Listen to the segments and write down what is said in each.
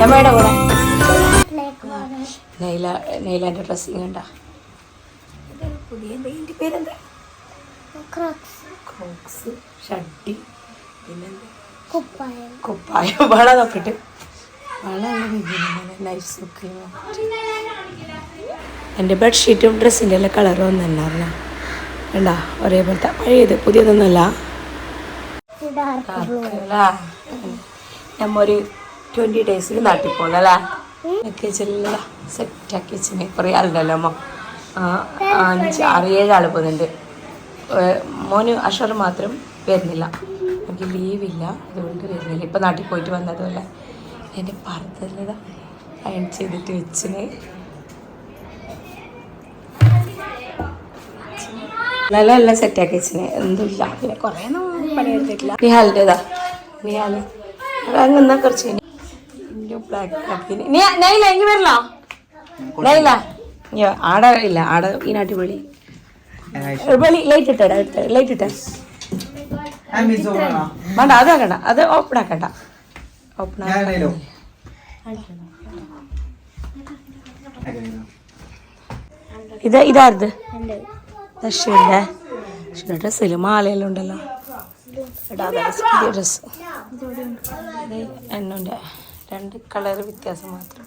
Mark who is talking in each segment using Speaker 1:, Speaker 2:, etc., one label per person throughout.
Speaker 1: നമ്മയുടെ കൂടെ. നൈല നൈലാന്റെ ഡ്രസ്സിങ് ഉണ്ടാ പുതിയ ഇതിന്റെ പേരെന്താ ക്രോക്സ് ഷഡ്ഡി. പിന്നെന്താ?
Speaker 2: കുപ്പായം.
Speaker 1: കുപ്പായം. വള നോക്കട്ടെ. വള നൈസ് ലുക്ക് എന്റെ ബെഡ്ഷീറ്റും ഡ്രസ്സിന്റെ എല്ലാം കളറും ഒന്നും തന്നെ വേണ്ട ഒരേപോലത്തെ. പഴയത് പുതിയതൊന്നുമല്ല. ഞമ്മൊരു ട്വന്റി ഡേയ്സിൽ നാട്ടിൽ പോകുന്നല്ലേ അല്ലേ? ചെല്ല സെറ്റാക്കി വെച്ചിന്. കുറേ ആളുണ്ടല്ലോ അമ്മ. അഞ്ച് ആറ് ഏഴ് ആൾ പോകുന്നുണ്ട് മോന് അഷർ മാത്രം വരുന്നില്ല. എനിക്ക് ലീവില്ല അതുകൊണ്ട് വരുന്നില്ല. ഇപ്പം നാട്ടിൽ പോയിട്ട് വന്നതുമല്ല എന്റെ പറഞ്ഞത് അയൺ ചെയ്തിട്ട് വെച്ചിന്. നല്ല നല്ല സെറ്റാക്കി വെച്ചിന്. എന്തുമില്ല പിന്നെ കുറേ പണിയെടുത്തിട്ടില്ല. നിഹാലിന്റെതാ നിഹാൽ. അങ്ങനെ കുറച്ച് നീ നൈല ഇങ്ങ് വരലോ നൈല ആടെ ഇല്ല ആടെ ഈ നാട്ടിൽ വെളി. വെളി ലൈറ്റ് ഇട്ടടാ എടുത്ത ലൈറ്റ് ഇട്ട വേണ്ട അത് ആക്കണ്ട അത് ഓപ്പൺ ആക്കണ്ട. ഓപ്പൺ
Speaker 3: ഞാനാണേലോ
Speaker 1: ഇത് ഇതാരുത്? ദർശയുടെ സിനിമ ആലയെല്ലാം ഉണ്ടല്ലോ. ഡ്രസ് എന്നുണ്ട് രണ്ട് കളർ വ്യത്യാസം മാത്രം.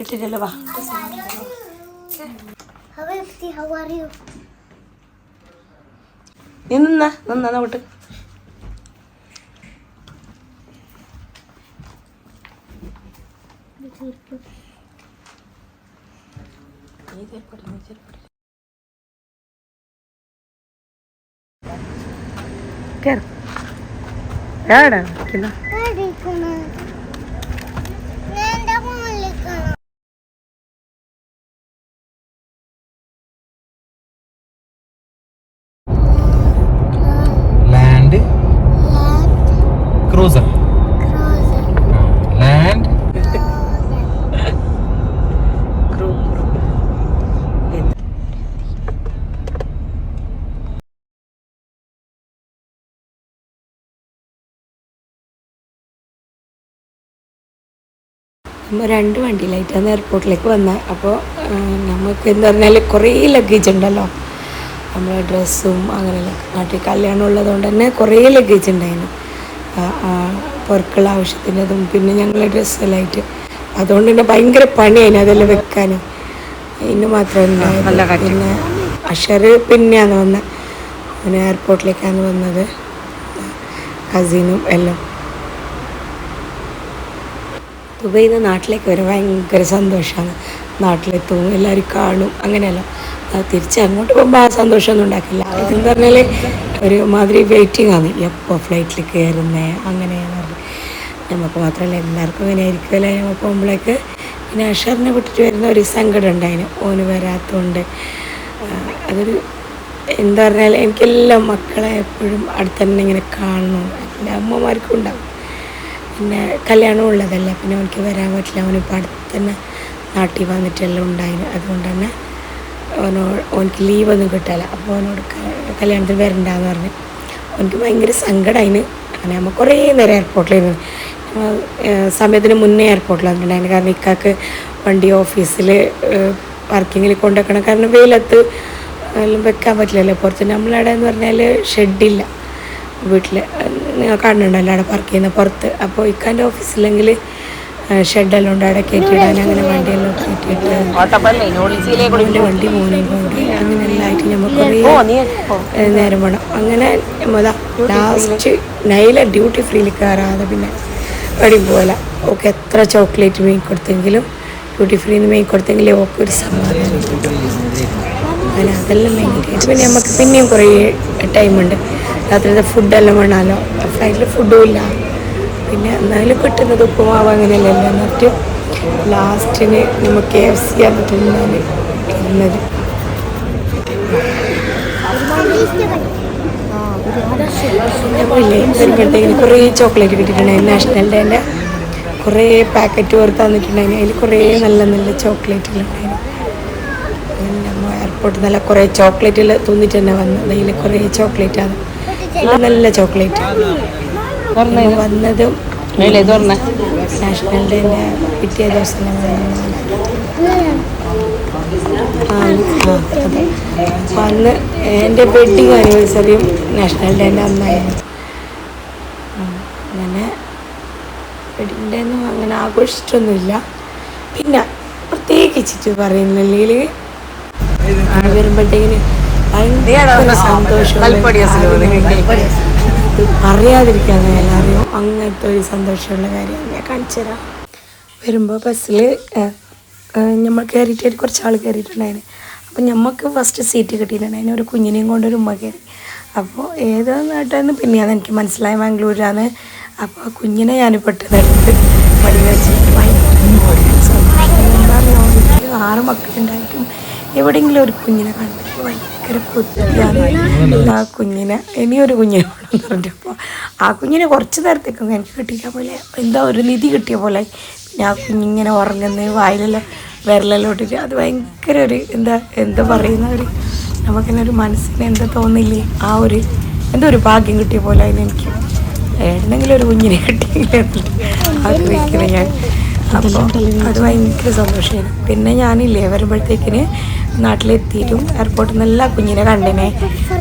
Speaker 1: ഇട്ടിട്ടല്ലേ വാ? നീ നിന്ന എവിടെ നിൽക്കുന്ന
Speaker 2: എന്റെ
Speaker 1: നമ്മൾ രണ്ട് വണ്ടിയിലായിട്ടാണ് എയർപോർട്ടിലേക്ക് വന്നത് അപ്പോൾ നമുക്ക് എന്ന് പറഞ്ഞാൽ കുറേ ലഗേജ് ഉണ്ടല്ലോ. നമ്മളെ ഡ്രസ്സും അങ്ങനെയുള്ള നാട്ടിൽ കല്യാണം ഉള്ളതുകൊണ്ട് തന്നെ കുറേ ലഗേജ് ഉണ്ടായിരുന്നു. പുറക്കുള്ള ആവശ്യത്തിന്റെതും പിന്നെ ഞങ്ങളെ ഡ്രസ്സെല്ലാമായിട്ട് അതുകൊണ്ട് തന്നെ ഭയങ്കര പണിയായിരുന്നു അതെല്ലാം വെക്കാൻ ഇന്ന് മാത്രമല്ല പിന്നെ അഷർ പിന്നെയാണ് വന്നത് പിന്നെ എയർപോർട്ടിലേക്കാണ് വന്നത്. കസിനും എല്ലാം. ദുബൈയിൽ നിന്ന് നാട്ടിലേക്ക് വരാൻ ഭയങ്കര സന്തോഷമാണ് നാട്ടിലെത്തും എല്ലാവരും കാണും അങ്ങനെയല്ല. തിരിച്ച് അങ്ങോട്ട് പോകുമ്പോൾ ആ സന്തോഷമൊന്നും ഉണ്ടാക്കില്ല. ഇതെന്ന് പറഞ്ഞാൽ ഒരു മാതിരി വെയിറ്റിംഗ് ആണ്. എപ്പോൾ ഫ്ലൈറ്റിൽ കയറുന്നേ അങ്ങനെയെന്ന് പറഞ്ഞു. നമുക്ക് മാത്രമല്ല എല്ലാവർക്കും അങ്ങനെ ആയിരിക്കുമല്ലേ നമ്മൾ പോകുമ്പോഴേക്ക് പിന്നെ അഷറിനെ വിട്ടിട്ട് വരുന്ന ഒരു സങ്കടം ഉണ്ടായിന്. ഓന് വരാത്തതുകൊണ്ട് അതൊരു എന്താ പറഞ്ഞാൽ എനിക്കെല്ലാം മക്കളെ എപ്പോഴും അടുത്ത് തന്നെ ഇങ്ങനെ കാണണം. എന്റെ അമ്മമാർക്കും ഉണ്ടാവും. പിന്നെ കല്യാണം ഉള്ളതല്ല? പിന്നെ അവനക്ക് വരാൻ പറ്റില്ല. അവനിപ്പോൾ അടുത്ത് തന്നെ നാട്ടിൽ വന്നിട്ടെല്ലാം ഉണ്ടായി. അതുകൊണ്ട് തന്നെ അവനോ അവനക്ക് ലീവൊന്നും കിട്ടില്ല അപ്പോൾ അവനോട് കല്യാണത്തിന് വരണ്ടെന്ന് പറഞ്ഞ്. അവനക്ക് ഭയങ്കര സങ്കടമായിന് അങ്ങനെ നമ്മൾ കുറേ നേരം എയർപോർട്ടിലായിരുന്നു സമയത്തിന് മുന്നേ എയർപോർട്ടിൽ വന്നിട്ടുണ്ടായിരുന്നു. കാരണം ഇക്കാക്ക് വണ്ടി ഓഫീസിൽ പാർക്കിങ്ങിൽ കൊണ്ടുവെക്കണം. കാരണം വെയിലത്ത് എല്ലാം വെക്കാൻ പറ്റില്ലല്ലോ. പുറത്ത് നമ്മളവിടെ എന്ന് പറഞ്ഞാൽ ഷെഡില്ല വീട്ടിൽ നിങ്ങൾ കാണുന്നുണ്ടല്ലോ അവിടെ പാർക്ക് ചെയ്യുന്ന പുറത്ത്. അപ്പോൾ ഇക്കാന്റെ ഓഫീസിലെങ്കിൽ ഷെഡെല്ലാം ഉണ്ട്. അവിടെ കയറ്റിയിടാൻ അങ്ങനെ വണ്ടിയെല്ലാം കയറ്റിയിട്ട് വണ്ടി പോകുന്നുണ്ട് കൊണ്ട് അങ്ങനെ എല്ലാമായിട്ട് നമുക്ക് കുറേ നേരം വേണം. അങ്ങനെ നമ്മളാ ലാസ്റ്റ് നൈല ഡ്യൂട്ടി ഫ്രീയിൽ കയറാതെ പിന്നെ എവിടെയും പോകല ഓക്കെ എത്ര ചോക്ലേറ്റ് മേങ്ങി കൊടുത്തെങ്കിലും ഡ്യൂട്ടി ഫ്രീന്ന് മേങ്ങി കൊടുത്തെങ്കിലും ഓക്കെ ഒരു സമാധാനം. അങ്ങനെ അതെല്ലാം മേങ്ങിയിട്ട് പിന്നെ നമുക്ക് പിന്നെയും കുറേ ടൈമുണ്ട്. രാത്രിയിലത്തെ ഫുഡെല്ലാം വേണമല്ലോ. ഫ്ലൈറ്റിൽ ഫുഡും ഇല്ല. പിന്നെ എന്നാലും കിട്ടുന്നത് ഉപ്പുമാവ് അങ്ങനെയല്ല എന്നിട്ട് ലാസ്റ്റിന് നമുക്ക് കെ എഫ് സി ആണ് തിന്നാൻ ഇരുന്നത് വരുമ്പോഴത്തേക്കിന് കുറേ ചോക്ലേറ്റ് കിട്ടിയിട്ടുണ്ടായിരുന്നു നാഷണൽ ഡേന്റെ കുറേ പാക്കറ്റ് ഓർത്ത് തന്നിട്ടുണ്ടായിരുന്നു അതിൽ കുറേ നല്ല നല്ല ചോക്ലേറ്റുകളുണ്ടായിരുന്നു എയർപോർട്ടിൽ നല്ല കുറേ ചോക്ലേറ്റിൽ തിന്നിട്ട് തന്നെ വന്നു. അതിൽ കുറേ ചോക്ലേറ്റാണ്. നല്ല നല്ല ചോക്ലേറ്റ് വന്നതും നാഷണൽ ഡേന്റെ പിറ്റേ ദിവസം അന്ന് എന്റെ വെഡിങ് ആനിവേഴ്സറിയും നാഷണൽ ഡേന്റെ അന്നായിരുന്നു. അങ്ങനെ വെഡിങ് ഡേ ഒന്നും അങ്ങനെ ആഘോഷിച്ചിട്ടൊന്നുമില്ല പിന്നെ പ്രത്യേകിച്ചിട്ട് പറയുന്നില്ലെങ്കിൽ ആ വരുമ്പോഴത്തേക്കിന് ഭയങ്കര സന്തോഷം ഇത് പറയാതിരിക്കാൻ എല്ലാവരും അങ്ങനത്തെ ഒരു സന്തോഷമുള്ള കാര്യം ഞാൻ കാണിച്ചു തരാം. വരുമ്പോൾ ബസ്സിൽ നമ്മൾ കയറിയിട്ട് കുറച്ച് ആൾ കയറിയിട്ടുണ്ടായിരുന്നു അപ്പോൾ നമുക്ക് ഫസ്റ്റ് സീറ്റ് കിട്ടിയിട്ടുണ്ടായിരുന്നു ഒരു കുഞ്ഞിനെയും കൊണ്ട് ഒരു ഉമ്മ കയറി അപ്പോൾ ഏത് നാട്ടാന്ന് പിന്നെയാണ് എനിക്ക് മനസ്സിലായ. ബാംഗ്ലൂരാണ് അപ്പോൾ ആ കുഞ്ഞിനെ ഞാൻ പെട്ടെന്ന് എടുത്ത് മടി വെച്ച്. ഭയങ്കര ആറ് മക്കളുണ്ടായിട്ടും എവിടെയെങ്കിലും ഒരു കുഞ്ഞിനെ കണ്ടിട്ട് ആ കുഞ്ഞിനെ ഇനിയൊരു കുഞ്ഞിനെ പറഞ്ഞപ്പോൾ ആ കുഞ്ഞിനെ കുറച്ച് നേരത്തേക്കൊന്നും എനിക്ക് കിട്ടിയ പോലെ എന്താ ഒരു നിധി കിട്ടിയ പോലെ പിന്നെ ആ കുഞ്ഞിങ്ങനെ ഉറങ്ങുന്ന വായിലെല്ലാം വിരലെല്ലാം ഇട്ടിട്ട് അത് ഭയങ്കര ഒരു എന്താ എന്താ പറയുന്ന ഒരു നമുക്കിങ്ങനെ ഒരു മനസ്സിന് എന്താ തോന്നില്ലേ? ആ ഒരു എന്തോ ഒരു ഭാഗ്യം കിട്ടിയ പോലെ അതിന് എനിക്ക് എന്തെങ്കിലും ഒരു കുഞ്ഞിനെ കിട്ടിയില്ല ആഗ്രഹിക്കുന്നത് ഞാൻ. അപ്പോൾ അത് ഭയങ്കര സന്തോഷമായിരുന്നു പിന്നെ ഞാനില്ലേ വരുമ്പോഴത്തേക്കിന് നാട്ടിലെത്തിയിട്ടും എയർപോർട്ടിൽ നിന്ന് എല്ലാ കുഞ്ഞിനെ കണ്ടിനെ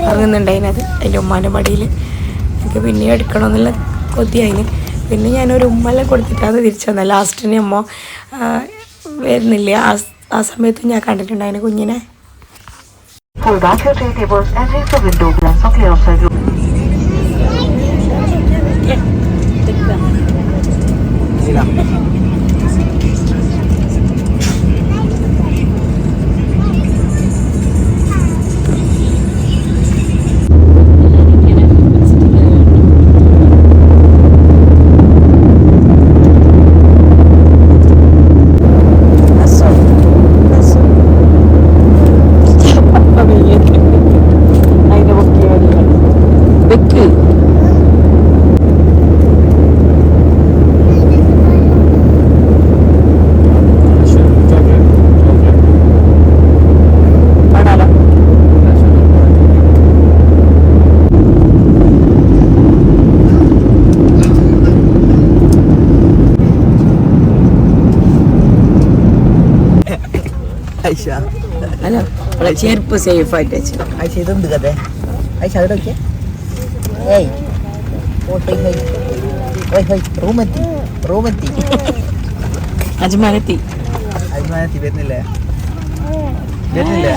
Speaker 1: ഇറങ്ങുന്നുണ്ടായിനത് അതിന്റെ ഉമ്മാന്റെ മടിയിൽ എനിക്ക് പിന്നെ എടുക്കണമെന്നുള്ള കൊതിയായിന്. പിന്നെ ഞാനൊരു ഉമ്മെല്ലാം കൊടുത്തിട്ട് അത് തിരിച്ചു വന്ന. ലാസ്റ്റിന് അമ്മ വരുന്നില്ല? ആ ആ സമയത്ത് ഞാൻ കണ്ടിട്ടുണ്ടായിന് കുഞ്ഞിനെ.
Speaker 3: Back your tray tables and the window clear
Speaker 4: Aisha
Speaker 1: അല്ല അവളെ ചെരുപ്പ് സേഫ് ആയിട്ട് വെച്ചു
Speaker 4: ഐഷ ഇതെന്ത് കഥ ഐഷ അവിടെ ഒക്കെ ഏയ് ഓ, ഹോയ് ഹോയ് ഹോയ് ഹോയ് റൂമെത്തി റൂമെത്തി
Speaker 1: അജ്മാനെത്തി
Speaker 4: അജ്മാനെത്തി വരുന്നില്ലേ വരുന്നില്ലേ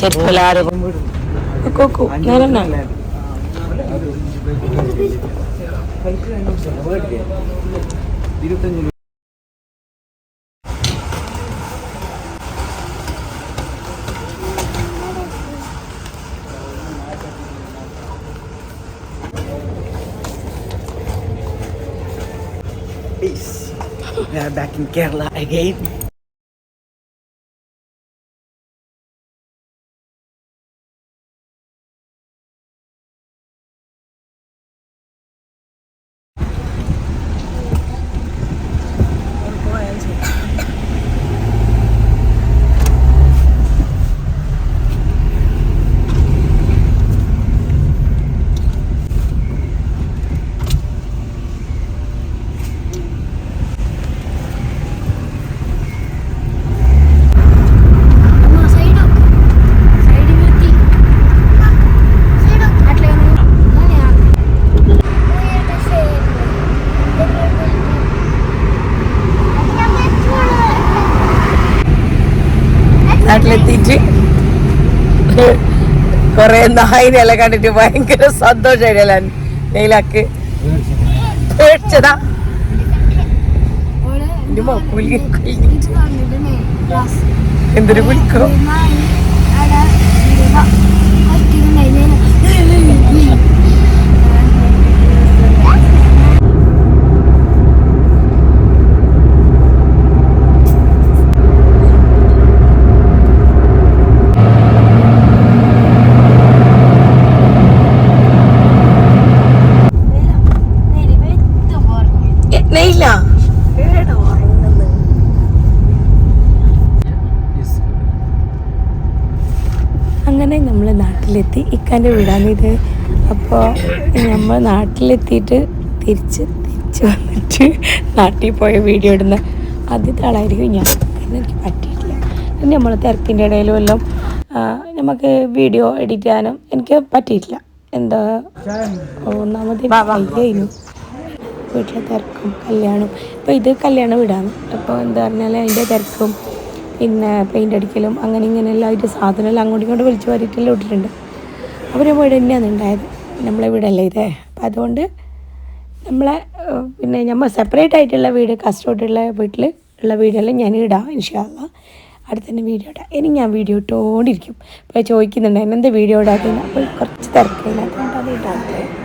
Speaker 1: ചെരുപ്പലാരും കൊക്കു ഞാനെന്നാ
Speaker 4: Peace. Back in Kerala again.
Speaker 1: നാട്ടിലെത്തിയിട്ട് കുറെ നായിനെല്ലാം കണ്ടിട്ട് ഭയങ്കര സന്തോഷമായില്ല നെയിലാക്ക് പേടിച്ചതാ? എന്തൊരു കുലിക്കോ നെയില്ല അങ്ങനെ നമ്മൾ നാട്ടിലെത്തി. ഇക്കാന്റെ വീടാണ് ഇത്. അപ്പോൾ നമ്മൾ നാട്ടിലെത്തിയിട്ട് തിരിച്ച് തിരിച്ച് വന്നിട്ട് നാട്ടിൽ പോയ വീഡിയോ ഇടുന്ന ആദ്യത്തെ ആളായിരിക്കും ഞാൻ. കാരണം എനിക്ക് പറ്റിയിട്ടില്ല. പിന്നെ നമ്മൾ തിരക്കിന്റെ ഇടയിലും എല്ലാം നമുക്ക് വീഡിയോ എഡിറ്റ് ചെയ്യാനും എനിക്ക് പറ്റിയിട്ടില്ല. എന്താ ഒന്നാമത് കഴിഞ്ഞു വീട്ടിലെ തിരക്കും കല്യാണം ഇപ്പോൾ ഇത് കല്യാണം വീടാണ്. അപ്പോൾ എന്താ പറഞ്ഞാൽ അതിന്റെ തിരക്കും പിന്നെ പെയിന്റ് അടിക്കലും അങ്ങനെ ഇങ്ങനെ എല്ലാമായിട്ട് സാധനമെല്ലാം അങ്ങോട്ടും ഇങ്ങോട്ടും വിളിച്ച് വാരിയിട്ടെല്ലാം ഇട്ടിട്ടുണ്ട്. അവരെ വീട് തന്നെയാണ് ഉണ്ടായത്. നമ്മളെ വീടല്ലേ ഇതേ? അപ്പം അതുകൊണ്ട് നമ്മളെ പിന്നെ നമ്മൾ സെപ്പറേറ്റ് ആയിട്ടുള്ള വീട് കസ്റ്റോട്ടുള്ള വീട്ടിൽ ഉള്ള വീടെല്ലാം ഞാൻ ഇടാം ഇൻഷാല്ല അടുത്ത തന്നെ വീഡിയോ ഇടാം. ഇനി ഞാൻ വീഡിയോ ഇട്ടുകൊണ്ടിരിക്കും അപ്പോൾ ചോദിക്കുന്നുണ്ട് എന്നെന്താ വീഡിയോ ഇടാത്തത്? അപ്പോൾ കുറച്ച് അതുകൊണ്ട് അത് ഇടാത്തത്.